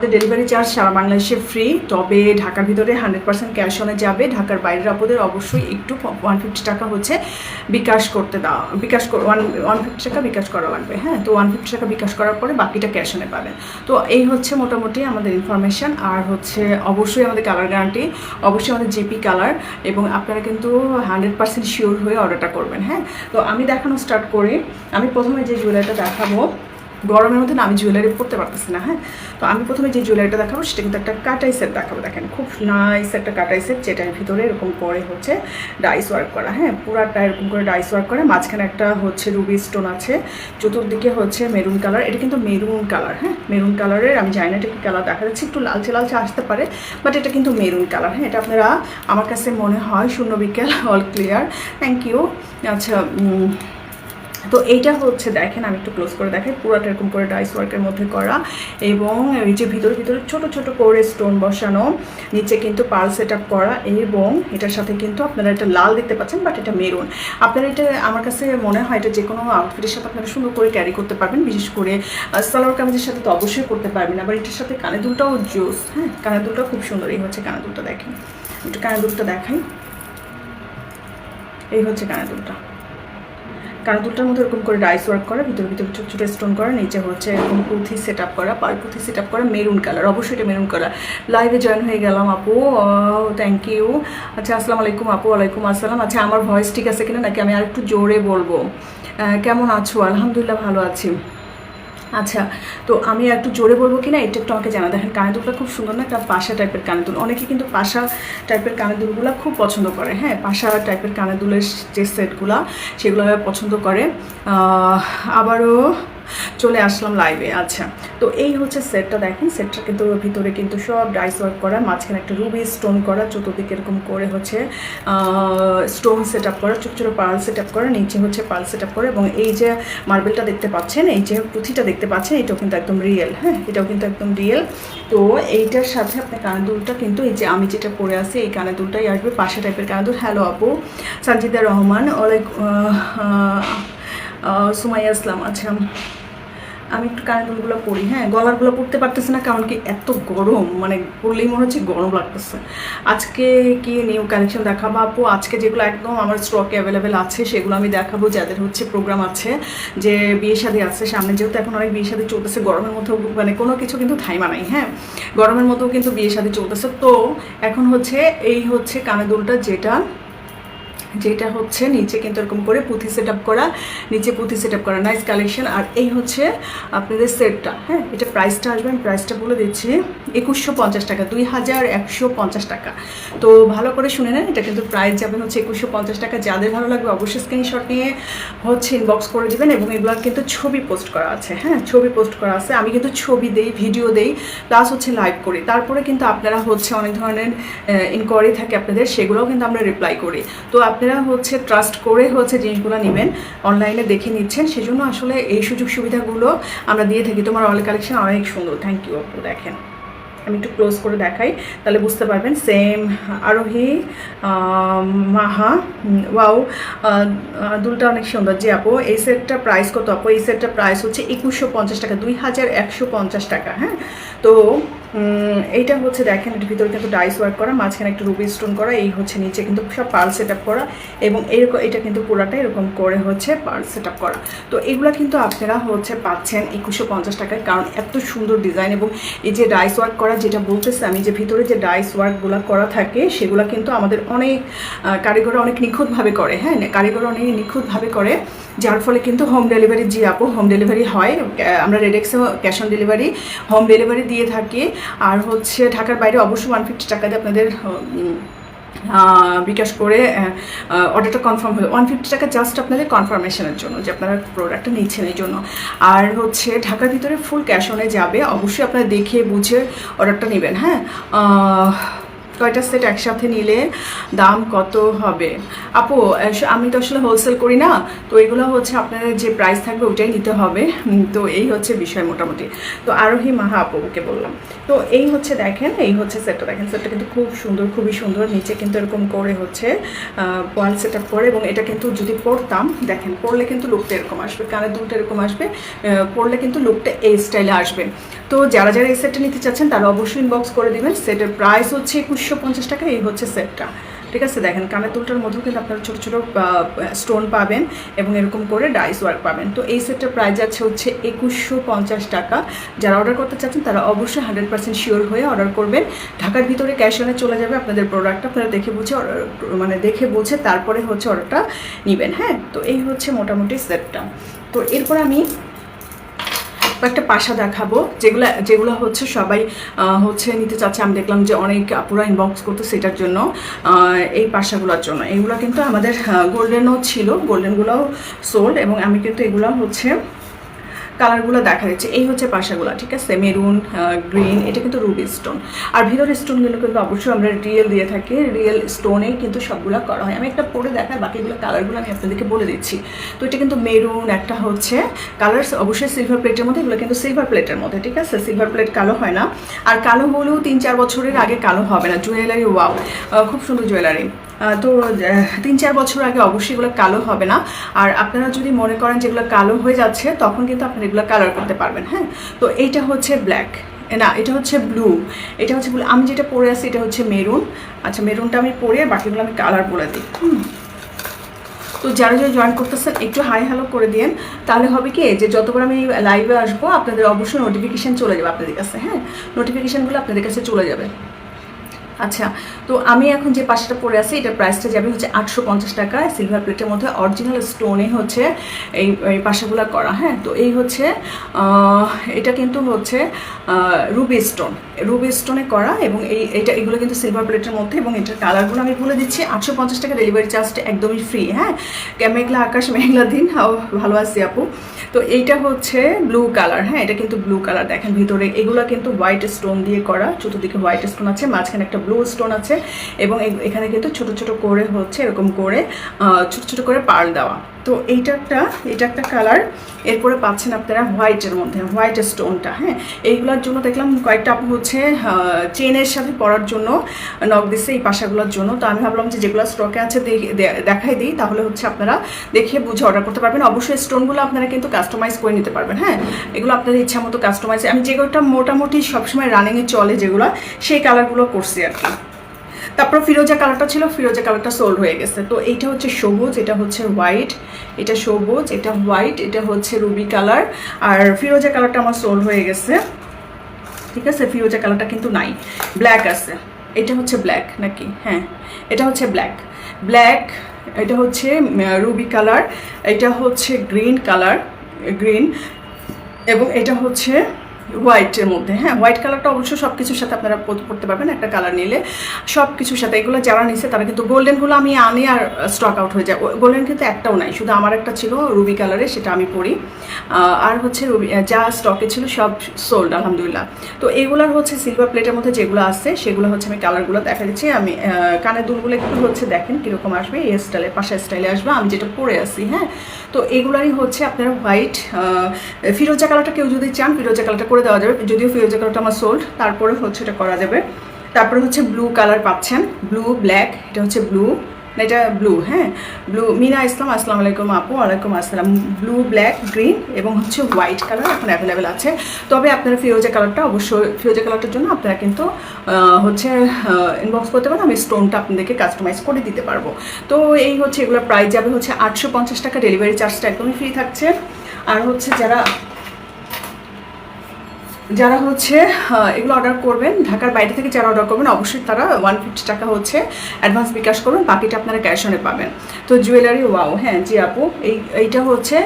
Delivery charge সারা বাংলাদেশে free তবে ঢাকার ভিতরে হান্ড্রেড পার্সেন্ট ক্যাশ অনে যাবে। ঢাকার বাইরের আপদের অবশ্যই একটু ওয়ান ফিফটি টাকা হচ্ছে বিকাশ করতে দাও বিকাশ ওয়ান ওয়ান ফিফটি টাকা বিকাশ করা লাগবে হ্যাঁ? তো ওয়ান ফিফটি টাকা বিকাশ করার পরে বাকিটা ক্যাশ অনে পাবেন। তো এই হচ্ছে মোটামুটি আমাদের ইনফরমেশান আর হচ্ছে অবশ্যই আমাদের কালার গ্যারান্টি অবশ্যই আমাদের জিপি কালার এবং আপনারা কিন্তু হান্ড্রেড পার্সেন্ট শিওর হয়ে অর্ডারটা করবেন হ্যাঁ? তো আমি দেখানো স্টার্ট করি। আমি প্রথমে যে জুয়েলারিটা দেখাবো গরমের মধ্যে না আমি জুয়েলারি পরতে পারতেছি না হ্যাঁ? তো আমি প্রথমে যে জুয়েলারিটা দেখাবো সেটা কিন্তু একটা কাটাই সেট দেখাবো। দেখেন, খুব নাইস একটা কাটাই সেট যেটার ভিতরে এরকম করে হচ্ছে ডাইস ওয়ার্ক করা হ্যাঁ? পুরাটা এরকম করে ডাইস ওয়ার্ক করা, মাঝখানে একটা হচ্ছে রুবি স্টোন আছে, চতুর্দিকে হচ্ছে মেরুন কালার এটা কিন্তু মেরুন কালার হ্যাঁ? মেরুন কালারের আমি জানি না এটা কালার দেখা যাচ্ছে, একটু লালচে লালচে আসতে পারে বাট এটা কিন্তু মেরুন কালার হ্যাঁ? এটা আপনারা, আমার কাছে মনে হয় শূন্য বিকেল অল ক্লিয়ার থ্যাংক ইউ আচ্ছা তো এইটা হচ্ছে, দেখেন আমি একটু ক্লোজ করে দেখাই, পুরোটা এরকম করে ডাইস ওয়ার্কের মধ্যে করা এবং এই যে ভিতরে ভিতরে ছোট ছোট করে স্টোন বসানো, নিচে কিন্তু পাল সেট আপ করা এবং এটার সাথে কিন্তু আপনারা এটা লাল দেখতে পাচ্ছেন বাট এটা মেরুন আপনারা এটা, আমার কাছে মনে হয় এটা যে কোনো আউটফিটের সাথে আপনারা সুন্দর করে ক্যারি করতে পারবেন, বিশেষ করে সালোয়ার কামিজের সাথে তো অবশ্যই করতে পারবেন, আবার এটার সাথে কানে দুলটাও জোস হ্যাঁ কানে দুলটা খুব সুন্দর, এই হচ্ছে কানে দুলটা, দেখেন, একটু কানে দুলটা দেখাই, এই হচ্ছে কানে দুলটা। কানের দুটোর মধ্যে এরকম করে রাইস ওয়ার্ক করা, ভিতরে ভিতরে ছোটো ছোটো স্টোন করা, নিচে হচ্ছে এরকম পুঁথি সেট আপ করা, পার পুঁথি সেট আপ করা মেরুন কালার অবশ্যই এটা মেরুন কালার লাইভে জয়েন হয়ে গেলাম আপু থ্যাংক ইউ আচ্ছা আসসালামু আলাইকুম আপু, ওয়ালাইকুম আসসালাম। আচ্ছা আমার ভয়েস ঠিক আছে কিনা নাকি আমি আর একটু জোরে বলব? কেমন আছো? আলহামদুলিল্লাহ ভালো আছি। আচ্ছা তো আমি একটু জোরে বলব কি না এটা একটু আমাকে জানা দেখেন কানে দুলটা খুব সুন্দর না? একটা পাশা টাইপের কানে দুল অনেকে কিন্তু পাশা টাইপের কানে দুলগুলো খুব পছন্দ করে হ্যাঁ? পাশা টাইপের কানে দুলের যে সেটগুলো সেগুলো পছন্দ করে। আবারও চলে আসলাম লাইভে আচ্ছা। তো এই হচ্ছে সেটটা দেখেন সেটটা কিন্তু ভিতরে কিন্তু সব ডাইস ওয়ার্ক করা, মাঝখানে একটা রুবি স্টোন করা, চতুর্দিকে এরকম করে হচ্ছে স্টোন সেট আপ করা, ছোটো ছোটো পার্ল সেট আপ করা, নিচে হচ্ছে পার্ল সেট আপ করা এবং এই যে মার্বেলটা দেখতে পাচ্ছেন, এই যে পুঁথিটা দেখতে পাচ্ছেন, এটাও কিন্তু একদম রিয়েল হ্যাঁ? এটাও কিন্তু একদম রিয়েল তো এইটার সাথে আপনার কানের দুলটা কিন্তু এই যে আমি যেটা পরে আছি, এই কানের দুলটাই আসবে, পাশা টাইপের কানের দুল হ্যালো আপু, সানজিদা রহমান, ওয়ালাইকুম সুমাইয়া আসলাম। আচ্ছা। আমি একটু কানের পরি হ্যাঁ? গলারগুলো পরতে পারতেছে না, কারণ কি এত গরম মানে পরলেই মনে হচ্ছে গরম লাগতেছে। আজকে কি নিউ কালেকশন দেখাবো আপু? আজকে যেগুলো একদম আমার স্টকে অ্যাভেলেবেল আছে, সেগুলো আমি দেখাবো, যাদের হচ্ছে প্রোগ্রাম আছে, যে বিয়ে শাদী আছে। সামনে যেহেতু এখন অনেক বিয়ে শাদী চলতেছে, গরমের মধ্যেও মানে কোনো কিছু কিন্তু থাইমা নাই হ্যাঁ? গরমের মধ্যেও কিন্তু বিয়ে শাদী চলতেছে। তো এখন হচ্ছে, এই হচ্ছে কানের দুলটা, যেটা যেটা হচ্ছে নিচে কিন্তু এরকম করে পুঁথি সেট আপ করা, নিচে পুঁথি সেট আপ করা নাইস কালেকশন আর এই হচ্ছে আপনাদের সেটটা হ্যাঁ? এটা প্রাইসটা আসবে, আমি প্রাইসটা বলে দিচ্ছি। একুশশো পঞ্চাশ টাকা, দুই হাজার একশো পঞ্চাশ টাকা। তো ভালো করে শুনে নেন, এটা কিন্তু প্রাইস যাবে হচ্ছে একুশশো পঞ্চাশ টাকা। যাদের ভালো লাগবে অবশ্যই স্ক্রিনশট নিয়ে হচ্ছে ইনবক্স করে দেবেন এবং এগুলোর কিন্তু ছবি পোস্ট করা আছে হ্যাঁ? ছবি পোস্ট করা আছে। আমি কিন্তু ছবি দেই ভিডিও দেই প্লাস হচ্ছে লাইভ করি। তারপরে কিন্তু আপনারা হচ্ছে অনেক ধরনের ইনকোয়ারি থাকে আপনাদের, সেগুলোও কিন্তু আমরা রিপ্লাই করি। তো আপনারা হচ্ছে ট্রাস্ট করে হচ্ছে জিনিসগুলো নেবেন অনলাইনে দেখে নিচ্ছেন, সেজন্য আসলে এই সুযোগ সুবিধাগুলো আমরা দিয়ে থাকি। তোমার অল কালেকশন অনেক সুন্দর। থ্যাংক ইউ আপু, দেখেন। আমি একটু ক্লোজ করে দেখাই, তাহলে বুঝতে পারবেন। সেম আরোহী মাহা ওয়াও দুলটা অনেক সুন্দর। যে আপু, এই সেটটা প্রাইস কত আপু? এই সেটটা প্রাইস হচ্ছে একুশশো পঞ্চাশ টাকা, দুই হাজার একশো পঞ্চাশ টাকা হ্যাঁ? তো এইটা হচ্ছে দেখেন এটার ভিতরে কিন্তু ডাইস ওয়ার্ক করা মাঝখানে একটু রুবি স্টোন করা এই হচ্ছে নিচে কিন্তু সব পার্ল সেট আপ করা এবং এরকম এটা কিন্তু পুরাটা এরকম করে হচ্ছে পার্ল সেট আপ করা। তো এগুলো কিন্তু আপনারা হচ্ছে পাচ্ছেন একুশশো পঞ্চাশ টাকায় কারণ এত সুন্দর ডিজাইন এবং এই যে ডাইস ওয়ার্ক করা যেটা বলতেছে আমি যে ভিতরে যে ডাইস ওয়ার্কগুলো করা থাকে সেগুলো কিন্তু আমাদের অনেক আহ, কারিগররা অনেক নিখুঁতভাবে করে হ্যাঁ কারিগর অনেক নিখুঁতভাবে করে। যার ফলে কিন্তু হোম ডেলিভারি জি আপু হোম ডেলিভারি হয়। আমরা রেডেক্সে cash on delivery home delivery দিয়ে থাকি। আর হচ্ছে ঢাকার বাইরে অবশ্যই ওয়ান ফিফটি টাকা দিয়ে আপনাদের বিকাশ করে অর্ডারটা কনফার্ম হলো ওয়ান ফিফটি টাকা জাস্ট আপনাদের কনফার্মেশনের জন্য, যে আপনারা প্রোডাক্টটা নিচ্ছেন এই জন্য। আর হচ্ছে ঢাকার ভিতরে ফুল ক্যাশ অনে যাবে, অবশ্যই আপনারা দেখে, বুঝে অর্ডারটা নেবেন হ্যাঁ? কয়টা সেট একসাথে নিলে দাম কত হবে? আপু আমি তো আসলে হোলসেল করি না, তো এগুলো হচ্ছে আপনাদের যে প্রাইস থাকবে ওটাই নিতে হবে। তো এই হচ্ছে বিষয় মোটামুটি। তো আরোহী মাহা আপুকে বললাম। তো এই হচ্ছে দেখেন, এই হচ্ছে সেটটা। দেখেন, সেটটা কিন্তু খুব সুন্দর, খুবই সুন্দর। নিচে কিন্তু এরকম করে হচ্ছে ওয়াল সেট আপ করে এবং এটা কিন্তু যদি পরতাম, দেখেন, পরলে কিন্তু লুকটা এরকম আসবে। কানের দুলটা এরকম আসবে পরলে কিন্তু লুকটা এই স্টাইলে আসবে। তো যারা যারা এই সেটটা নিতে চাচ্ছেন, তারা অবশ্যই ইনবক্স করে দিবেন। সেটের প্রাইস হচ্ছে একুশশো পঞ্চাশ টাকা, এই হচ্ছে সেটটা ঠিক আছে? দেখেন, কানের দুলটার মধ্যেও কিন্তু আপনারা ছোটো ছোটো স্টোন পাবেন এবং এরকম করে ডাইস ওয়ার্ক পাবেন। তো এই সেটটার প্রাইস আছে হচ্ছে একুশশো পঞ্চাশ টাকা। যারা অর্ডার করতে চাচ্ছেন, তারা অবশ্যই হান্ড্রেড পার্সেন্ট শিওর হয়ে অর্ডার করবেন। ঢাকার ভিতরে ক্যাশ অনে চলে যাবে আপনাদের প্রোডাক্ট আপনারা দেখে বুঝে মানে দেখে বুঝে তারপরে হচ্ছে অর্ডারটা নেবেন হ্যাঁ? তো এই হচ্ছে মোটামুটি সেটটা তো এরপর আমি কয়েকটা পাশা দেখাবো, যেগুলো যেগুলো হচ্ছে সবাই হচ্ছে নিতে চাচ্ছে। আমি দেখলাম যে অনেক আপুরা ইনবক্স করতো সেটার জন্য এই পাশাগুলোর জন্য। এগুলো কিন্তু আমাদের গোল্ডেনও ছিল গোল্ডেনগুলোও সোল্ড এবং আমি কিন্তু এগুলো হচ্ছে কালারগুলো দেখা যাচ্ছে এই হচ্ছে পাশাগুলো, ঠিক আছে? মেরুন গ্রিন, এটা কিন্তু রুবি স্টোন। আর ভিতরের স্টোনগুলো কিন্তু অবশ্যই আমরা রিয়েল দিয়ে থাকি। রিয়েল স্টোনেই কিন্তু সবগুলো করা হয়। আমি একটা পরে দেখাই, বাকিগুলো কালারগুলো আমি আপনাদেরকে বলে দিচ্ছি। তো এটা কিন্তু মেরুন একটা হচ্ছে কালার অবশ্যই সিলভার প্লেটের মধ্যে, এগুলো কিন্তু সিলভার প্লেটের মধ্যে, ঠিক আছে? সিলভার প্লেট কালো হয় না। আর কালো হলেও তিন চার বছরের আগে কালো হবে না। জুয়েলারি ওয়াও খুব সুন্দর জুয়েলারি তো তিন চার বছর আগে অবশ্যই এগুলো কালো হবে না। আর আপনারা যদি মনে করেন যেগুলো কালো হয়ে যাচ্ছে, তখন কিন্তু আপনারা এগুলো কালার করতে পারবেন হ্যাঁ? তো এইটা হচ্ছে ব্ল্যাক না, এটা হচ্ছে ব্লু এটা হচ্ছে ব্লু আমি যেটা পরে আছি এটা হচ্ছে মেরুন আচ্ছা মেরুনটা আমি পরে, বাকিগুলো আমি কালার বলে দিই, হুম। তো যারা যারা জয়েন করতেছেন, একটু হাই হ্যালো করে দিন তাহলে হবে কি, যে যতবার আমি লাইভে আসব, আপনাদের অবশ্যই নোটিফিকেশান চলে যাবে আপনাদের কাছে হ্যাঁ? নোটিফিকেশানগুলো আপনাদের কাছে চলে যাবে। আচ্ছা তো আমি এখন যে পাশটা পরে আছি, এটার প্রাইসটা যাবে হচ্ছে আটশো পঞ্চাশ টাকা সিলভার প্লেটের মধ্যে অরিজিনাল স্টোনে হচ্ছে এই এই পাশাগুলো করা হ্যাঁ? তো এই হচ্ছে এটা কিন্তু হচ্ছে রুবি স্টোন রুবি স্টোনে করা এবং এই, এটা, এগুলো কিন্তু সিলভার প্লেটের মধ্যে এবং এটার কালারগুলো আমি বলে দিচ্ছি, আটশো পঞ্চাশ টাকা ডেলিভারি চার্জটা একদমই ফ্রি হ্যাঁ? মেঘলা আকাশ, মেঘলা দিন হাও ভালো আছি আপু। তো এইটা হচ্ছে ব্লু কালার হ্যাঁ? এটা কিন্তু ব্লু কালার দেখেন ভিতরে, এগুলো কিন্তু হোয়াইট স্টোন দিয়ে করা, চতুর্দিকে হোয়াইট স্টোন আছে, মাঝখানে একটা ব্লু স্টোন আছে এবং এখানে কিন্তু ছোট ছোট করে হচ্ছে এরকম করে ছোট ছোট করে পার্ল দেওয়া। তো এইটা একটা এটা একটা কালার এরপরে পাচ্ছেন আপনারা হোয়াইটের মধ্যে হোয়াইট স্টোনটা হ্যাঁ? এইগুলোর জন্য দেখলাম কয়েকটা আপু হচ্ছে চেনের সাথে পরার জন্য নক দিচ্ছে এই পাশাগুলোর জন্য। তো আমি ভাবলাম যে যেগুলো স্টকে আছে দেখে- দেখাই দিই, তাহলে হচ্ছে আপনারা দেখে বুঝে অর্ডার করতে পারবেন। অবশ্যই স্টোনগুলো আপনারা কিন্তু কাস্টমাইজ করে নিতে পারবেন হ্যাঁ? এগুলো আপনাদের ইচ্ছা মতো কাস্টমাইজ আমি যেগুলোটা মোটামুটি সবসময় রানিংয়ে চলে যেগুলো, সেই কালারগুলো করছি আর কি। তারপর ফিরোজা কালারটা ছিল, ফিরোজা কালারটা সোল্ড হয়ে গেছে। তো এইটা হচ্ছে সবুজ, এটা হচ্ছে হোয়াইট এটা সবুজ, এটা হোয়াইট এটা হচ্ছে রুবি কালার আর ফিরোজা কালারটা আমার সোল্ড হয়ে গেছে। ঠিক আছে? ফিরোজা কালারটা কিন্তু নাই। ব্ল্যাক আছে। এটা হচ্ছে ব্ল্যাক নাকি? হ্যাঁ এটা হচ্ছে ব্ল্যাক ব্ল্যাক এটা হচ্ছে রুবি কালার এটা হচ্ছে গ্রিন কালার গ্রিন এবং এটা হচ্ছে হোয়াইটের মধ্যে। হ্যাঁ হোয়াইট কালারটা অবশ্যই সব কিছুর সাথে আপনারা পরতে পারবেন একটা কালার নিলে। সব কিছুর সাথে এগুলো যারা নিছে তারা কিন্তু গোল্ডেনগুলো আমি আনি আর স্টক আউট হয়ে যায়। গোল্ডেন কিন্তু একটাও নাই। শুধু আমার একটা ছিল রুবি কালারে সেটা আমি পরি। আর হচ্ছে রুবি যা স্টকে ছিল সব সোল্ড আলহামদুলিল্লাহ। তো এগুলোর হচ্ছে সিলভার প্লেটের মধ্যে যেগুলো আছে, সেগুলো হচ্ছে আমি কালারগুলো দেখা দিচ্ছি। আমি কানের দুলগুলো একটু হচ্ছে দেখেন কীরকম আসবে। এই স্টাইলে পাশা স্টাইলে আসবে। আমি যেটা পরে আছি হ্যাঁ। তো এগুলারই হচ্ছে আপনারা হোয়াইট ফিরোজা কালারটা কেউ যদি চান, ফিরোজা কালারটা করে দেওয়া যাবে, যদিও ফিরোজা কালারটা আমার সোল্ড তারপরে হচ্ছে এটা করা যাবে। তারপরে হচ্ছে ব্লু কালার পাচ্ছেন ব্লু ব্ল্যাক এটা হচ্ছে ব্লু এটা ব্লু হ্যাঁ? ব্লু মিনা ইসলাম, আসসালামু আলাইকুম আপু, ওয়ালাইকুম আসসালাম। ব্লু ব্ল্যাক গ্রিন এবং হচ্ছে হোয়াইট কালার এখন অ্যাভেলেবেল আছে। তবে আপনারা ফিরোজা কালারটা অবশ্যই ফিরোজা কালারটার জন্য আপনারা কিন্তু হচ্ছে ইনবক্স করতে পারেন, আমি স্টোনটা আপনাদেরকে কাস্টমাইজ করে দিতে পারব। তো এই হচ্ছে এগুলোর প্রাইস যাবে হচ্ছে আটশো পঞ্চাশ টাকা ডেলিভারি চার্জটা একদমই ফ্রি থাকছে। আর হচ্ছে যারা যারা হচ্ছে এগুলো অর্ডার করবেন, ঢাকার বাইরে থেকে যারা অর্ডার করবেন, অবশ্যই তারা ওয়ান ফিফটি টাকা হচ্ছে অ্যাডভান্স বিকাশ করবেন, বাকিটা আপনারা ক্যাশ অনে পাবেন। তো জুয়েলারি ওয়াও হ্যাঁ জি আপু, এই, এইটা হচ্ছে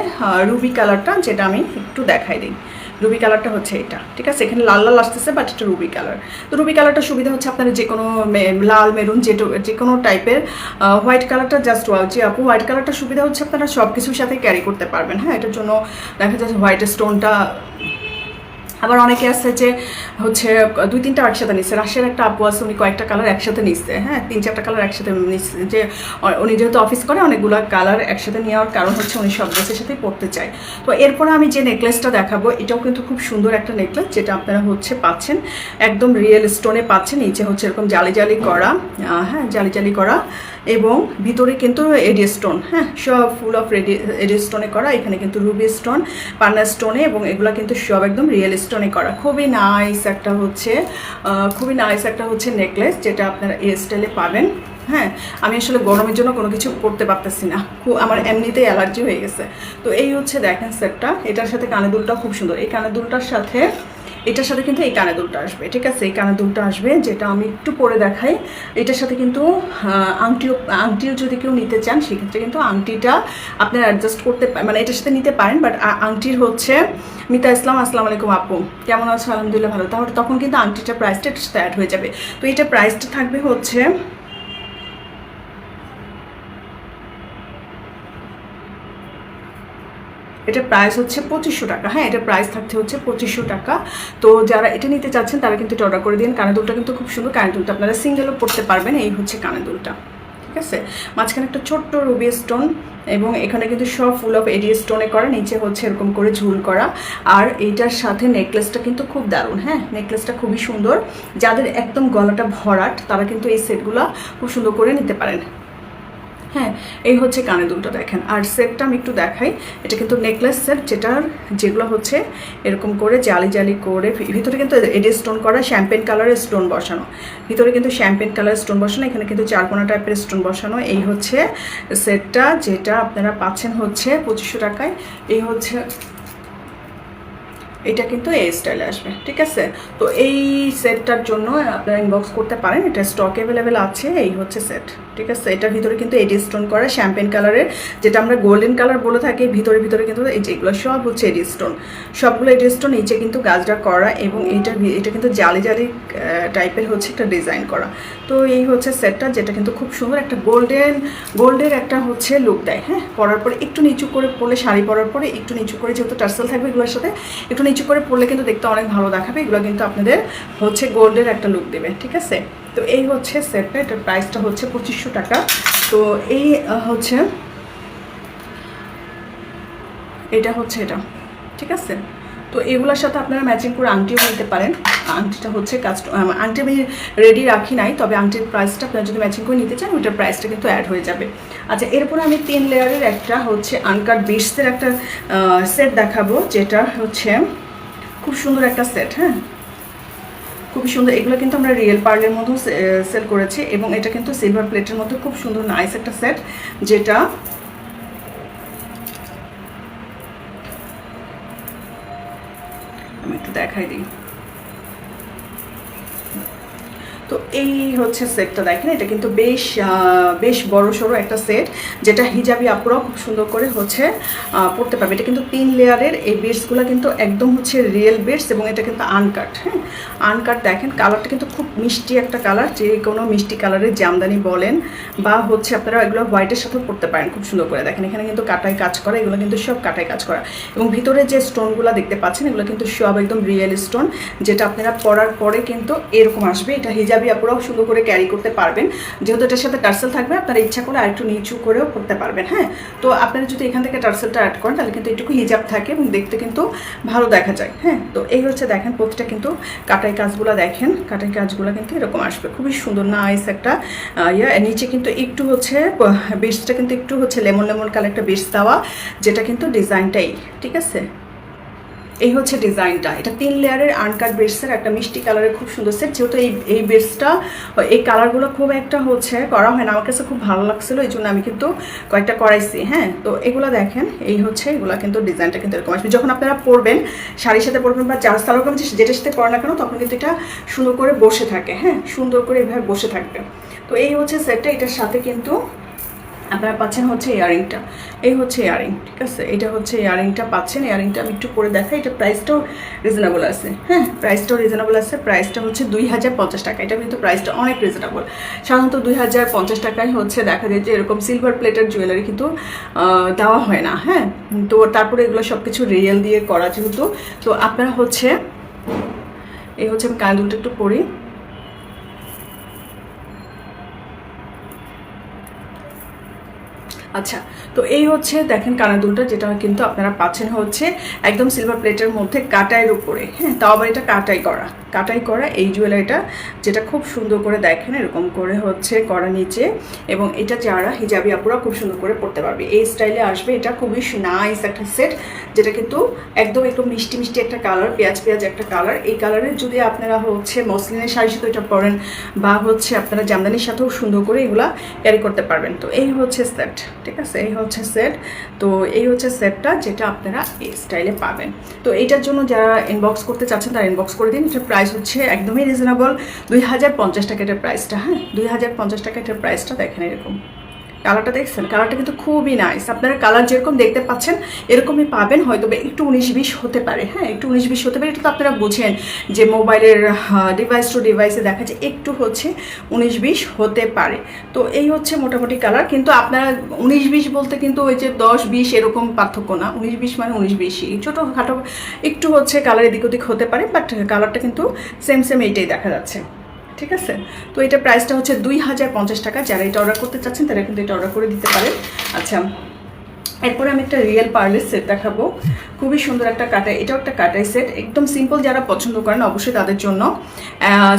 রুবি কালারটা যেটা আমি একটু দেখাই দিই। রুবি কালারটা হচ্ছে এটা, ঠিক আছে? এখানে লাল লাল আসতেছে বাট এটা রুবি কালার তো রুবি কালারটা সুবিধা হচ্ছে আপনারা যে কোনো লাল, মেরুন, যে যে কোনো টাইপের হোয়াইট কালারটা জাস্ট ওয়াও জি আপু হোয়াইট কালারটা সুবিধা হচ্ছে আপনারা সব কিছুর সাথে ক্যারি করতে পারবেন হ্যাঁ? এটার জন্য দেখা যাচ্ছে হোয়াইট স্টোনটা আবার অনেকে আছে যে হচ্ছে, দুই তিনটা একসাথে নিচ্ছে রাশিয়ার একটা আপু আছে, উনি কয়েকটা কালার একসাথে নিচ্ছে হ্যাঁ তিন চারটা কালার একসাথে নিচ্ছে যে উনি যেহেতু অফিস করে, অনেকগুলো কালার একসাথে নেওয়ার কারণ হচ্ছে উনি সব ড্রেসের সাথেই পড়তে চায়। তো এরপরে আমি যে নেকলেসটা দেখাবো, এটাও কিন্তু খুব সুন্দর একটা নেকলেস যেটা আপনারা হচ্ছে পাচ্ছেন, একদম রিয়েল স্টোনে পাচ্ছেন। নিচে হচ্ছে এরকম জালি জালি করা হ্যাঁ জালি জালি করা। এবং ভিতরে কিন্তু এডি স্টোন হ্যাঁ? সব ফুল অফ রেডি এডি স্টোনে করা, এখানে কিন্তু রুবি স্টোন, পান্না স্টোনে এবং এগুলো কিন্তু সব একদম রিয়েল স্টোনে করা। খুবই নাইস একটা হচ্ছে খুবই নাইস একটা হচ্ছে নেকলেস যেটা আপনারা এই স্টাইলে পাবেন হ্যাঁ? আমি আসলে গরমের জন্য কোনো কিছু করতে পারতেছি না, খুব আমার এমনিতেই অ্যালার্জি হয়ে গেছে। তো এই হচ্ছে দেখেন সেটটা এটার সাথে কানে দুলটা খুব সুন্দর। এই কানে দুলটার সাথে এটার সাথে কিন্তু এই কানে দুলটা আসবে, ঠিক আছে? এই কানে দুলটা আসবে, যেটা আমি একটু পরে দেখাই। এটার সাথে কিন্তু আংটিও আংটিও যদি কেউ নিতে চান, সেক্ষেত্রে কিন্তু আংটিটা আপনারা অ্যাডজাস্ট করতে মানে এটার সাথে নিতে পারেন বাট আংটির হচ্ছে, মিতা ইসলাম, আসসালামু আলাইকুম আপু। কেমন আছো? আলহামদুলিল্লাহ ভালো। তাহলে তখন কিন্তু আংটিটার প্রাইসটা এটার সাথে অ্যাড হয়ে যাবে। তো এটা প্রাইসটা থাকবে হচ্ছে এটা প্রাইস হচ্ছে পঁচিশশো টাকা। হ্যাঁ এটা প্রাইস থাকতে হচ্ছে পঁচিশশো টাকা। তো যারা এটা নিতে চাচ্ছেন, তারা কিন্তু এটা অর্ডার করে দিন। কানে দুলটা কিন্তু খুব সুন্দর। কানে দুলটা আপনারা সিঙ্গেলও পড়তে পারবেন। এই হচ্ছে কানে দুলটা। ঠিক আছে? মাঝখানে একটা ছোট্ট রুবি স্টোন এবং এখানে কিন্তু সব ফুল অফ এডি স্টোনে করা। নিচে হচ্ছে এরকম করে ঝুল করা। আর এইটার সাথে নেকলেসটা কিন্তু খুব দারুণ। হ্যাঁ নেকলেসটা খুবই সুন্দর। যাদের একদম গলাটা ভরাট, তারা কিন্তু এই সেটগুলো খুব সুন্দর করে নিতে পারেন। হ্যাঁ এই হচ্ছে কানে দুলটা দেখেন। আর সেটটা আমি একটু দেখাই। এটা কিন্তু নেকলেস সেট যেটার যেগুলো হচ্ছে এরকম করে জালি জালি করে ভিতরে কিন্তু এডি স্টোন করা, শ্যাম্পেন কালারের স্টোন বসানো। ভিতরে কিন্তু শ্যাম্পেন কালারের স্টোন বসানো, এখানে কিন্তু চারকোনা টাইপের স্টোন বসানো। এই হচ্ছে সেটটা, যেটা আপনারা পাচ্ছেন হচ্ছে পঁচিশশো টাকায়। এই হচ্ছে, এটা কিন্তু এই স্টাইলে আসবে, ঠিক আছে? তো এই সেটটার জন্য আপনারা ইনবক্স করতে পারেন, এটা স্টক অ্যাভেলেবেল আছে, এই হচ্ছে সেট ঠিক আছে? এটার ভিতরে কিন্তু এডি স্টোন করা শ্যাম্পেন কালারের, যেটা আমরা গোল্ডেন কালার বলে থাকি, ভিতরে ভিতরে কিন্তু এই যেগুলো সব হচ্ছে এডি স্টোন। সবগুলো এডি স্টোন নিচে কিন্তু গাছটা করা এবং এটা এটা কিন্তু জালি জালি টাইপের হচ্ছে একটা ডিজাইন করা। তো এই হচ্ছে সেটটা, যেটা কিন্তু খুব সুন্দর একটা গোল্ডেন, গোল্ডের একটা হচ্ছে লুক দেয় হ্যাঁ? পরার পরে একটু নিচু করে পরলে, শাড়ি পরার পরে একটু নিচু করে যেহেতু টার্সেল থাকবে এগুলোর সাথে, একটু নিচু করে পরলে কিন্তু দেখতে অনেক ভালো দেখাবে। এগুলো কিন্তু আপনাদের হচ্ছে গোল্ডের একটা লুক দেবে, ঠিক আছে? তো এই হচ্ছে সেটটা এটার প্রাইসটা হচ্ছে পঁচিশশো টাকা। তো এই হচ্ছে, এটা হচ্ছে এটা, ঠিক আছে? তো এগুলোর সাথে আপনারা ম্যাচিং করে আংটিও নিতে পারেন। আংটিটা হচ্ছে কাস্ট আংটি আমি রেডি রাখি নাই, তবে আংটির প্রাইসটা আপনারা যদি ম্যাচিং করে নিতে চান ওইটার প্রাইসটা কিন্তু অ্যাড হয়ে যাবে। আচ্ছা এরপরে আমি তিন লেয়ারের একটা হচ্ছে আনকাট বিটসের একটা সেট দেখাবো, যেটা হচ্ছে খুব সুন্দর একটা সেট হ্যাঁ? খুবই সুন্দর। এগুলো কিন্তু আমরা রিয়েল পার্লের মধ্যেও সেল করেছি এবং এটা কিন্তু সিলভার প্লেটের মধ্যে খুব সুন্দর নাইস একটা সেট যেটা আমি একটু দেখাই দিই তো এই হচ্ছে সেটটা দেখেন, এটা কিন্তু বেশ বেশ বড় সড়ো একটা সেট যেটা হিজাবি আপুরাও খুব সুন্দর করে হচ্ছে পড়তে পারবে। এটা কিন্তু তিন লেয়ারের এই বেডসগুলো কিন্তু একদম হচ্ছে রিয়েল বেডস এবং এটা কিন্তু আনকাট হ্যাঁ? আনকাট দেখেন কালারটা কিন্তু খুব মিষ্টি একটা কালার যে কোনো মিষ্টি কালারের জামদানি বলেন বা হচ্ছে আপনারা এগুলো হোয়াইটের সাথেও পড়তে পারেন খুব সুন্দর করে। দেখেন, এখানে কিন্তু কাটাই কাজ করা, এগুলো কিন্তু সব কাটাই কাজ করা। এবং ভিতরে যে স্টোনগুলো দেখতে পাচ্ছেন, এগুলো কিন্তু সব একদম রিয়েল স্টোন যেটা আপনারা পরার পরে কিন্তু এরকম আসবে। এটা হিজাবি আপুরাও সুন্দর করে ক্যারি করতে পারবেন। যেহেতু এটার সাথে টার্সেল থাকবে, আপনারা ইচ্ছা করে আরেকটু নিচু করেও করতে পারবেন হ্যাঁ? তো আপনারা যদি এখান থেকে টার্সেলটা অ্যাড করেন, তাহলে কিন্তু একটু হিজাব থাকে এবং দেখতে কিন্তু ভালো দেখা যায় হ্যাঁ? তো এই হচ্ছে দেখেন প্রতিটা কিন্তু, কাটাই কাজগুলো দেখেন, কাটাই কাজগুলো কিন্তু এরকম আসবে। খুবই সুন্দর নাইস একটা ইয়ে। নিচে কিন্তু একটু হচ্ছে বেসটা কিন্তু একটু হচ্ছে লেমন লেমন কালার একটা বেস দেওয়া, যেটা কিন্তু ডিজাইনটাই ঠিক আছে? এই হচ্ছে ডিজাইনটা। এটা তিন লেয়ারের আনকাট বেডসের একটা মিষ্টি কালারের খুব সুন্দর সেট যেহেতু এই এই বেডসটা, এই কালারগুলো খুব একটা হচ্ছে করা হয় না। আমার কাছে খুব ভালো লাগছিল, এই জন্য আমি কিন্তু কয়েকটা করাইছি হ্যাঁ? তো এগুলো দেখেন, এই হচ্ছে, এগুলো কিন্তু ডিজাইনটা কিন্তু এরকম আসবে। যখন আপনারা পরবেন, শাড়ির সাথে পরবেন বা চার সালোয়ার কামিজ যেটার সাথে পরে না কেন, তখন কিন্তু এটা সুন্দর করে বসে থাকে হ্যাঁ? সুন্দর করে এভাবে বসে থাকবে। তো এই হচ্ছে সেটটা এটার সাথে কিন্তু আপনারা পাচ্ছেন হচ্ছে ইয়ারিংটা। এই হচ্ছে ইয়ারিং, ঠিক আছে? এটা হচ্ছে ইয়ারিংটা পাচ্ছেন। ইয়ারিংটা আমি একটু করে দেখাই। এটা প্রাইসটাও রিজনেবল আছে হ্যাঁ? প্রাইসটাও রিজনেবল আছে। প্রাইসটা হচ্ছে দুই হাজার পঞ্চাশ টাকা। এটা কিন্তু প্রাইসটা অনেক রিজনেবল সাধারণত দুই হাজার পঞ্চাশ টাকায় হচ্ছে দেখা যায় যে এরকম সিলভার প্লেটের জুয়েলারি কিন্তু দেওয়া হয় না হ্যাঁ? তো তারপরে এগুলো সব কিছু রিয়েল দিয়ে করা যেহেতু। তো আপনারা হচ্ছে, এই হচ্ছে আমি কান দুলটা একটু পরি। আচ্ছা তো এই হচ্ছে দেখেন কানের দুলটা, যেটা কিন্তু আপনারা পাচ্ছেন হচ্ছে একদম সিলভার প্লেটের মধ্যে কাটাইয়ের উপরে। হ্যাঁ তাও আবার এটা কাটাই করা। কাটাই করা এই জুয়েলারিটা যেটা খুব সুন্দর করে দেখেন, এরকম করে হচ্ছে করা নিচে। এবং এটা যারা হিজাবি আপুরা খুব সুন্দর করে পড়তে পারবে। এই স্টাইলে আসবে, এটা খুবই নাইস একটা সেট যেটা কিন্তু একদম একটু মিষ্টি মিষ্টি একটা কালার পেঁয়াজ পেঁয়াজ একটা কালার এই কালারের যদি আপনারা হচ্ছে মসলিনের শাড়ির সাথে এটা পরেন, বা হচ্ছে আপনারা জামদানির সাথেও সুন্দর করে এগুলা ক্যারি করতে পারবেন। তো এই হচ্ছে সেট ঠিক আছে? এই হচ্ছে সেট তো এই হচ্ছে সেটটা যেটা আপনারা এই স্টাইলে পাবেন। তো এইটার জন্য যারা ইনবক্স করতে চাচ্ছেন, তারা ইনবক্স করে দিন। এটার প্রাইস হচ্ছে একদমই রিজনেবল দুই হাজার পঞ্চাশ টাকা এটার প্রাইসটা হ্যাঁ? দুই হাজার পঞ্চাশ টাকা এটার প্রাইসটা দেখেন এরকম। কালারটা দেখছেন? কালারটা কিন্তু খুবই নাইস আপনারা কালার যেরকম দেখতে পাচ্ছেন, এরকমই পাবেন। হয়তো একটু উনিশ বিশ হতে পারে। হ্যাঁ একটু উনিশ বিশ হতে পারে। এটা তো আপনারা বুঝেন যে মোবাইলের ডিভাইস টু ডিভাইসে দেখা যায় একটু হচ্ছে উনিশ বিশ হতে পারে। তো এই হচ্ছে মোটামুটি কালার কিন্তু আপনারা উনিশ বিশ বলতে কিন্তু ওই যে দশ বিশ এরকম পার্থক্য না। উনিশ বিশ মানে উনিশ বিশই ছোটোখাটো একটু হচ্ছে কালার এদিক ওদিক হতে পারে বাট কালারটা কিন্তু সেম সেম এইটাই দেখা যাচ্ছে। ঠিক আছে? তো এটা প্রাইসটা হচ্ছে দুই হাজার পঞ্চাশ টাকা। যারা এটা অর্ডার করতে চাচ্ছেন, তারা কিন্তু এটা অর্ডার করে দিতে পারেন। আচ্ছা এরপরে আমি একটা রিয়েল পার্লের সেট দেখাবো। খুবই সুন্দর একটা কাটাই এটাও একটা কাটাই সেট একদম সিম্পল যারা পছন্দ করেন অবশ্যই তাদের জন্য।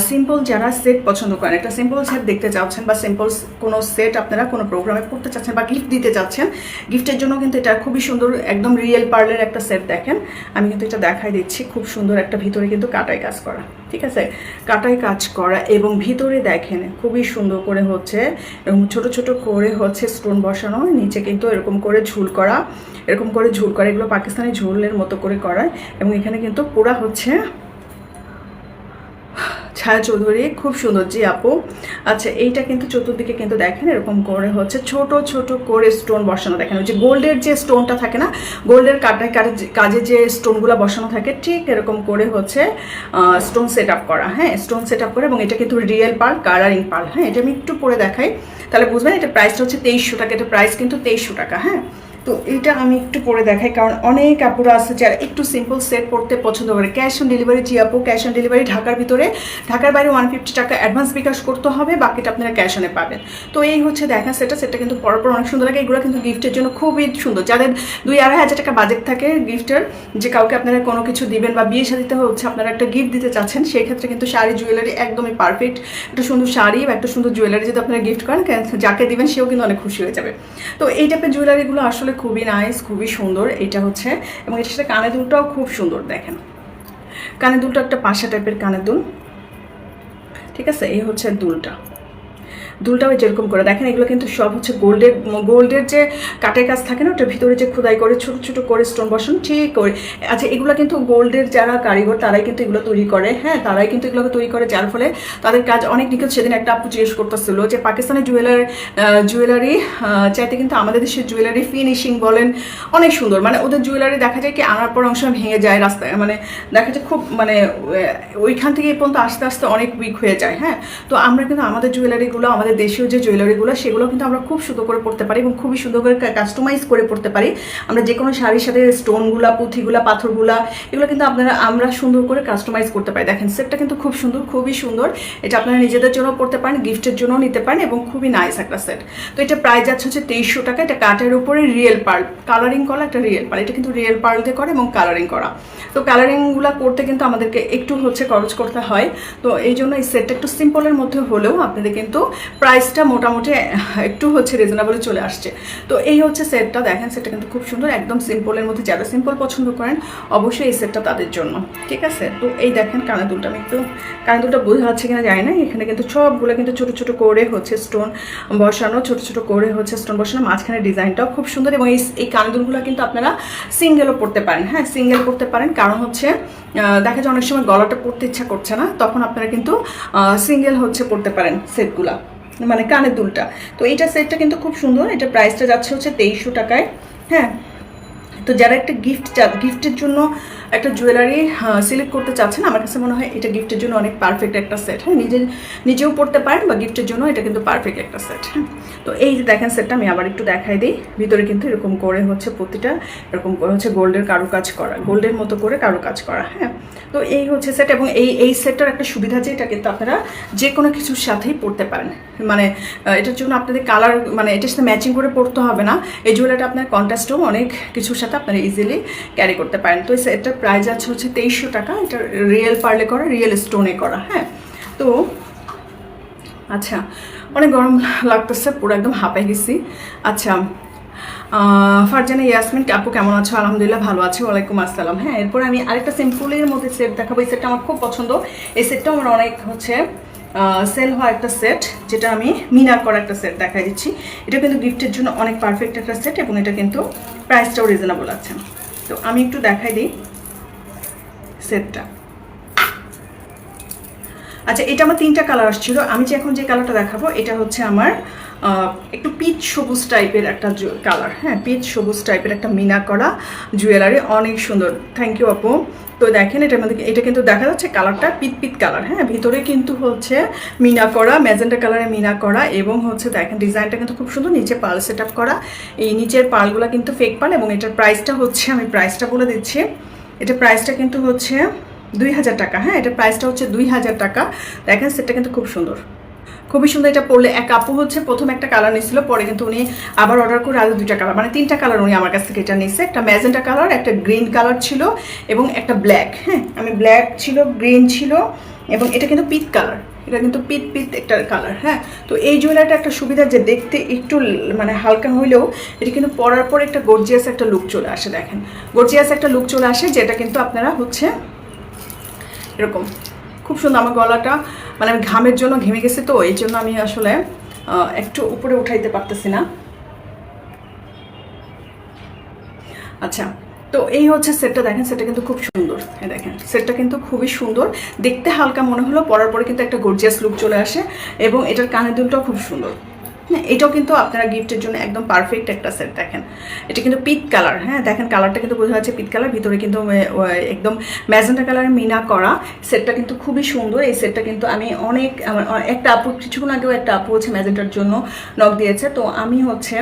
সিম্পল যারা সেট পছন্দ করেন, একটা সিম্পল সেট দেখতে চাচ্ছেন বা সিম্পল কোনো সেট আপনারা কোনো প্রোগ্রামে করতে চাচ্ছেন বা গিফট দিতে চাচ্ছেন গিফটের জন্য কিন্তু এটা খুবই সুন্দর, একদম রিয়েল পার্লের একটা সেট দেখেন। আমি কিন্তু এটা দেখাই দিচ্ছি, খুব সুন্দর একটা ভিতরে কিন্তু কাটাই কাজ করা, ঠিক আছে? কাটাই কাজ করা এবং ভিতরে দেখেন, খুবই সুন্দর করে হচ্ছে, এবং ছোট ছোট করে হচ্ছে স্টোন বসানো, নিচে কিন্তু এরকম করে ঝুল করা, এরকম করে ঝুল করা, এগুলো পাকিস্তানি ঝুলের মতো করে করায় এবং এখানে কিন্তু পুরা হচ্ছে। ছায়া চৌধুরী, খুব সুন্দর জি আপু। আচ্ছা এইটা কিন্তু চতুর্দিকে কিন্তু দেখেন, এরকম করে হচ্ছে ছোট ছোট করে স্টোন বসানো দেখেন। ওই যে গোল্ডের যে স্টোনটা থাকে না, গোল্ডের কাটায় কাজে যে স্টোনগুলো বসানো থাকে, ঠিক এরকম করে হচ্ছে স্টোন সেট আপ করা হ্যাঁ? স্টোন সেট আপ করে এবং এটা কিন্তু রিয়েল পার্ল কালারিং পার্ল হ্যাঁ? এটা আমি একটু পরে দেখাই। তাহলে বুঝবেন, এটা প্রাইসটা হচ্ছে তেইশশো টাকা, এটা প্রাইস কিন্তু তেইশশো টাকা হ্যাঁ? তো এটা আমি একটু পরে দেখাই, কারণ অনেক কাপড় আছে যারা একটু সিম্পল সেট পড়তে পছন্দ করে। ক্যাশ অন ডেলিভারি জি আপু ক্যাশ অন ডেলিভারি ঢাকার ভিতরে। ঢাকার বাইরে ওয়ান ফিফটি টাকা অ্যাডভান্স বিকাশ করতে হবে, বাকিটা আপনারা ক্যাশ অনে পাবেন। তো এই হচ্ছে দেখা সেটা সেটা কিন্তু পর পর অনেক সুন্দর লাগে। এগুলো কিন্তু গিফটের জন্য খুবই সুন্দর। যাদের দুই আড়াই হাজার টাকা বাজেট থাকে গিফটের যে কাউকে আপনারা কোনো কিছু দিবেন বা বিয়ে সাদিতে হচ্ছে, আপনারা একটা গিফট দিতে চাচ্ছেন, সেই ক্ষেত্রে কিন্তু শাড়ি জুয়েলারি একদমই পারফেক্ট একটা সুন্দর শাড়ি বা একটা সুন্দর জুয়েলারি যদি আপনারা গিফট করেন যাকে দিবেন, সেও কিন্তু অনেক খুশি হয়ে যাবে। তো এই টাইপের জুয়েলারিগুলো আসলে খুবই নাইস খুবই সুন্দর। এটা হচ্ছে, এবং এটার সাথে কানের দুলটাও খুব সুন্দর, দেখেন। কানের দুলটা একটা পাশা টাইপের কানের দুল। ঠিক আছে? এই হচ্ছে দুলটা। দুলটাও যেরকম করে। দেখেন, এগুলো কিন্তু সব হচ্ছে গোল্ডের গোল্ডের যে কাটের কাজ থাকে না, ওটার ভিতরে যে খোদাই করে ছোট ছোট করে স্টোন বসানো, ঠিক করে আচ্ছা এগুলো কিন্তু গোল্ডের যারা কারিগর, তারাই কিন্তু এগুলো তৈরি করে। হ্যাঁ তারাই কিন্তু এগুলোকে তৈরি করে, যার ফলে তাদের কাজ অনেক নিখুঁত। সেদিন একটা আপু জিজ্ঞেস করতেছিল যে পাকিস্তানের জুয়েলারি জুয়েলারি চাইতে কিন্তু আমাদের দেশের জুয়েলারি ফিনিশিং বলেন, অনেক সুন্দর। মানে ওদের জুয়েলারি দেখা যায় কি, আনার পর অংশ ভেঙে যায় রাস্তায়। মানে দেখা যায় খুব মানে ওইখান থেকে এই পর্যন্ত আস্তে আস্তে অনেক উইক হয়ে যায় হ্যাঁ? তো আমরা কিন্তু আমাদের জুয়েলারিগুলো আমাদের আমাদের দেশীয় যে জুয়েলারিগুলো সেগুলো কিন্তু আমরা খুব সুন্দর করে পড়তে পারি এবং খুবই সুন্দর করে কাস্টমাইজ করে পড়তে পারি। আমরা যে কোনো শাড়ির সাথে স্টোনগুলা পুঁথিগুলা পাথরগুলা এগুলো কিন্তু আপনারা, আমরা সুন্দর করে কাস্টমাইজ করতে পারি। দেখেন সেটটা কিন্তু খুব সুন্দর, খুবই সুন্দর। এটা আপনারা নিজেদের জন্য পড়তে পারেন গিফটের জন্য নিতে পারেন এবং খুবই নাইস একটা সেট তো এটা প্রাইস যাচ্ছে হচ্ছে তেইশশো টাকা। এটা কাঠের উপরে রিয়েল পার্ল কালারিং করা একটা রিয়েল পার্ল এটা কিন্তু রিয়েল পার্ল দিয়ে করে এবং কালারিং করা। তো কালারিংগুলো করতে কিন্তু আমাদেরকে একটু হচ্ছে খরচ করতে হয়। তো এই জন্য এই সেটটা একটু সিম্পলের মধ্যে হলেও আপনাদের কিন্তু প্রাইসটা মোটামুটি, একটু হচ্ছে রিজনেবলে চলে আসছে। তো এই হচ্ছে সেটটা দেখেন সেটটা কিন্তু খুব সুন্দর, একদম সিম্পলের মধ্যে যারা সিম্পল পছন্দ করেন, অবশ্যই এই সেটটা তাদের জন্য, ঠিক আছে? তো এই দেখেন কানের দুলটা, আমি একটু কানের দুলটা বোঝা যাচ্ছে কিনা যায় না, এখানে কিন্তু সবগুলো কিন্তু ছোট ছোট করে হচ্ছে স্টোন বসানো, ছোট ছোট করে হচ্ছে স্টোন বসানো মাঝখানে ডিজাইনটাও খুব সুন্দর এবং এই এই কানের দুলগুলো কিন্তু আপনারা সিঙ্গেলও পড়তে পারেন হ্যাঁ সিঙ্গেল পড়তে পারেন। কারণ হচ্ছে দেখা যায় অনেক সময় গলাটা পড়তে ইচ্ছা করছে না, তখন আপনারা কিন্তু সিঙ্গেল হচ্ছে পড়তে পারেন সেটগুলা মানে কানের দুলটা। তো এইটা সেটটা কিন্তু খুব সুন্দর, এটা প্রাইসটা যাচ্ছে হচ্ছে তেইশশো টাকায় হ্যাঁ? তো যারা একটা গিফট চা গিফটের জন্য একটা জুয়েলারি সিলেক্ট করতে চাচ্ছেন, আমার কাছে মনে হয় এটা গিফটের জন্য অনেক পারফেক্ট একটা সেট হ্যাঁ নিজে নিজেও পড়তে পারেন বা গিফটের জন্য এটা কিন্তু পারফেক্ট একটা সেট হ্যাঁ তো এই যে দেখেন সেটটা আমি আবার একটু দেখাই দিই। ভিতরে কিন্তু এরকম করে হচ্ছে প্রতিটা, এরকম করে হচ্ছে গোল্ডের কারুকাজ করা, গোল্ডের মতো করে কারুকাজ করা হ্যাঁ। তো এই হচ্ছে সেট এবং এই এই সেটটার একটা সুবিধা যে এটা কিন্তু আপনারা যে কোনো কিছুর সাথেই পড়তে পারেন। মানে এটার জন্য আপনাদের কালার মানে এটার সাথে ম্যাচিং করে পড়তে হবে না। এই জুয়েলারিটা আপনার কন্ট্রাস্টও অনেক কিছুর সাথে আপনারা ইজিলি ক্যারি করতে পারেন। তো এই সেটটার প্রাইস আছে হচ্ছে তেইশশো টাকা। এটা রিয়েল পার্লে করা রিয়েল স্টোনে করা হ্যাঁ? তো আচ্ছা অনেক গরম লাগতেছে, পুরো একদম হাঁপাই গেছি। আচ্ছা ফারজানা, ইয়াসমিন, আপু কেমন আছো? আলহামদুলিল্লাহ ভালো আছি, ওয়ালাইকুম আসসালাম। হ্যাঁ এরপর আমি আরেকটা সিম্পলের মধ্যে সেট দেখাবো। এই সেটটা আমার খুব পছন্দ। এই সেটটাও আমার অনেক হচ্ছে সেল হওয়া একটা সেট যেটা আমি মিনার করা একটা সেট দেখাই দিচ্ছি। এটা কিন্তু গিফটের জন্য অনেক পারফেক্ট একটা সেট এবং এটা কিন্তু প্রাইসটাও রিজনেবল আছে। তো আমি একটু দেখাই দিই সেটটা। আচ্ছা এটা আমার তিনটা কালার আসছিল। আমি যে এখন যে কালারটা দেখাবো, এটা হচ্ছে আমার একটু পিচ সবুজ টাইপের একটা কালার হ্যাঁ পিচ সবুজ টাইপের একটা মিনা করা জুয়েলারি অনেক সুন্দর। থ্যাংক ইউ আপু। তো দেখেন এটার মধ্যে এটা কিন্তু দেখা যাচ্ছে কালারটা পিত পিত কালার হ্যাঁ? ভিতরে কিন্তু হচ্ছে মিনা করা, ম্যাজেন্টা কালারে মিনা করা এবং হচ্ছে দেখেন ডিজাইনটা কিন্তু খুব সুন্দর, নিচে পাল সেট করা। এই নিচের পালগুলো কিন্তু ফেক পাল এবং এটার প্রাইসটা হচ্ছে আমি প্রাইসটা বলে দিচ্ছি। এটা প্রাইসটা কিন্তু হচ্ছে দুই হাজার টাকা হ্যাঁ? এটা প্রাইসটা হচ্ছে দুই হাজার টাকা। দেখেন সেটটা কিন্তু খুব সুন্দর। খুবই সুন্দর এটা পরলে এক আপু হচ্ছে প্রথম একটা কালার নিয়েছিল, পরে কিন্তু উনি আবার অর্ডার করে আরও দুইটা কালার মানে তিনটা কালার উনি আমার কাছ থেকে এটা নিয়েছে। একটা ম্যাজেন্টা কালার একটা গ্রিন কালার ছিল এবং একটা ব্ল্যাক হ্যাঁ? আমি ব্ল্যাক ছিল গ্রিন ছিল এবং এটা কিন্তু পিত কালার এটা কিন্তু পিত পিত একটা কালার হ্যাঁ? তো এই জুয়েলারিটা একটা সুবিধা যে দেখতে একটু মানে হালকা হইলেও এটা কিন্তু পরার পর একটা গর্জিয়াস একটা লুক চলে আসে, দেখেন। গর্জিয়াস একটা লুক চলে আসে যেটা কিন্তু আপনারা হচ্ছে এরকম খুব সুন্দর আমার গলাটা। মানে আমি ঘামের জন্য ঘেমে গেছি তো, এই জন্য আমি আসলে একটু উপরে উঠাইতে পারতেছি না। আচ্ছা তো এই হচ্ছে সেটটা দেখেন, সেটটা কিন্তু খুব সুন্দর। হ্যাঁ দেখেন, সেটটা কিন্তু খুবই সুন্দর। দেখতে হালকা মনে হলো পরার পরে কিন্তু একটা গর্জিয়াস লুক চলে আসে এবং এটার কানের দুলটাও খুব সুন্দর। এটাও কিন্তু আপনারা গিফটের জন্য একদম পারফেক্ট একটা সেট দেখেন। এটা কিন্তু পিক কালার হ্যাঁ দেখেন কালারটা কিন্তু বোঝা যাচ্ছে পিক কালার ভিতরে কিন্তু একদম ম্যাজেন্টা কালারের মিনা করা। সেটটা কিন্তু খুবই সুন্দর, এই সেটটা কিন্তু আমি অনেক, আমার একটা আপু, কিছুক্ষণ আগেও একটা আপু হচ্ছে ম্যাজেন্টার জন্য নক দিয়েছে। তো আমি হচ্ছে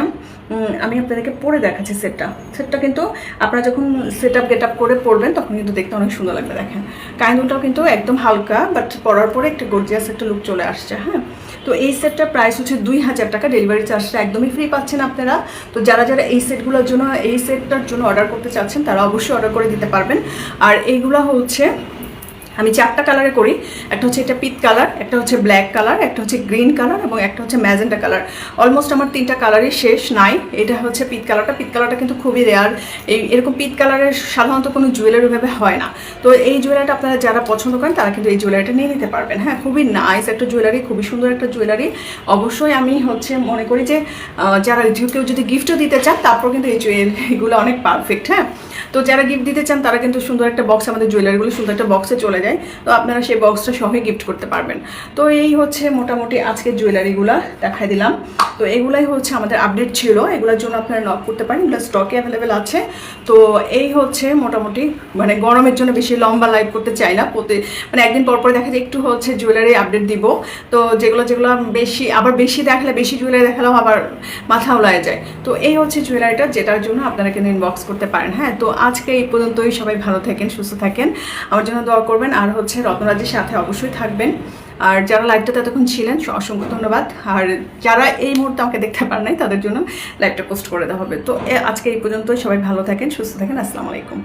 আমি আপনাদেরকে পরে দেখাচ্ছি সেটটা সেটটা কিন্তু আপনারা যখন সেট আপ গেট আপ করে পরবেন, তখন কিন্তু দেখতে অনেক সুন্দর লাগবে, দেখেন। কাইন্দুলটাও কিন্তু একদম হালকা বাট পরার পরে একটা গর্জিয়াস একটা লুক চলে আসছে হ্যাঁ। তো এই সেটটা প্রাইস হচ্ছে দুই হাজার টাকা। ডেলিভারি চার্জটা একদমই ফ্রি পাচ্ছেন আপনারা। তো যারা যারা এই সেটগুলোর জন্য, এই সেটটার জন্য অর্ডার করতে চাচ্ছেন, তারা অবশ্যই অর্ডার করে দিতে পারবেন। আর এইগুলো হচ্ছে আমি চারটা কালারে করি। একটা হচ্ছে এটা পিত কালার একটা হচ্ছে ব্ল্যাক কালার একটা হচ্ছে গ্রিন কালার এবং একটা হচ্ছে ম্যাজেন্টা কালার অলমোস্ট আমার তিনটা কালারই শেষ নাই। এটা হচ্ছে পিত কালারটা পিত কালারটা কিন্তু খুবই রেয়ার এই এরকম পিত কালারের সাধারণত কোনো জুয়েলারি ভাবে হয় না। তো এই জুয়েলারিটা আপনারা যারা পছন্দ করেন, তারা কিন্তু এই জুয়েলারিটা নিয়ে নিতে পারবেন। হ্যাঁ খুবই নাইস একটা জুয়েলারি খুবই সুন্দর একটা জুয়েলারি অবশ্যই আমি হচ্ছে মনে করি যে যারা কেউ যদি গিফটও দিতে চান, তারপর কিন্তু এই জুয়েলারিগুলো অনেক পারফেক্ট হ্যাঁ। তো যারা গিফট দিতে চান, তারা কিন্তু সুন্দর একটা বক্স আমাদের জুয়েলারিগুলো সুন্দর একটা বক্সে চলে যায়। তো আপনারা সেই বক্সটা সহই গিফট করতে পারবেন। তো এই হচ্ছে মোটামুটি আজকে জুয়েলারিগুলো দেখাই দিলাম। তো এগুলাই হচ্ছে আমাদের আপডেট ছিল। এগুলোর জন্য আপনারা নক করতে পারেন। এগুলো স্টকে অ্যাভেলেবেল আছে। তো এই হচ্ছে মোটামুটি মানে গরমের জন্য বেশি লম্বা লাইভ করতে চাই না। প্রতি মানে একদিন পর পর দেখা যায় একটু হচ্ছে জুয়েলারি আপডেট দিব। তো যেগুলো যেগুলো বেশি, আবার বেশি দেখালে, বেশি জুয়েলারি দেখালেও আবার মাথা উলায় যায়। তো এই হচ্ছে জুয়েলারিটা যেটার জন্য আপনারা কিন্তু ইনবক্স করতে পারেন। হ্যাঁ তো আজকে এই পর্যন্তই। সবাই ভালো থাকেন, সুস্থ থাকেন। আমার জন্য দোয়া করবেন। আর হচ্ছে রত্নরাজের সাথে অবশ্যই থাকবেন। আর যারা লাইভটাতে ততক্ষণ ছিলেন অসংখ্য ধন্যবাদ। আর যারা এই মুহূর্তে আমাকে দেখতে পার নাই, তাদের জন্য লাইভটা পোস্ট করে দেওয়া হবে। তো আজকে এই পর্যন্তই। সবাই ভালো থাকেন, সুস্থ থাকেন। আসসালামু আলাইকুম।